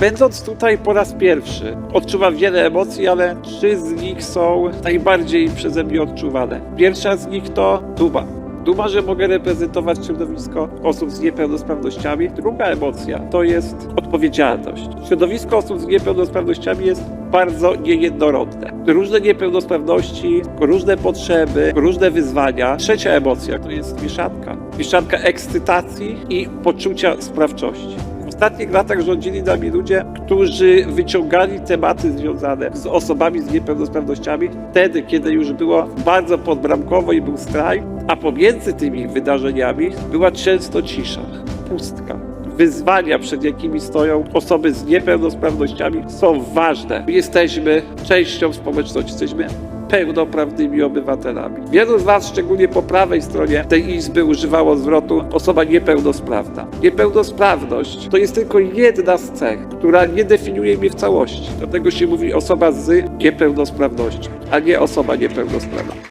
Będąc tutaj po raz pierwszy, odczuwam wiele emocji, ale trzy z nich są najbardziej przeze mnie odczuwane. Pierwsza z nich to duma. Duma, że mogę reprezentować środowisko osób z niepełnosprawnościami. Druga emocja to jest odpowiedzialność. Środowisko osób z niepełnosprawnościami jest bardzo niejednorodne. Różne niepełnosprawności, różne potrzeby, różne wyzwania. Trzecia emocja to jest mieszanka. Mieszanka ekscytacji i poczucia sprawczości. Ostatnich latach rządzili nami ludzie, którzy wyciągali tematy związane z osobami z niepełnosprawnościami wtedy, kiedy już było bardzo podbramkowo i był strajk, a pomiędzy tymi wydarzeniami była często cisza, pustka. Wyzwania, przed jakimi stoją osoby z niepełnosprawnościami, są ważne. Jesteśmy częścią społeczności, jesteśmy pełnoprawnymi obywatelami. Wielu z Was, szczególnie po prawej stronie tej izby, używało zwrotu osoba niepełnosprawna. Niepełnosprawność to jest tylko jedna z cech, która nie definiuje mnie w całości. Dlatego się mówi osoba z niepełnosprawnością, a nie osoba niepełnosprawna.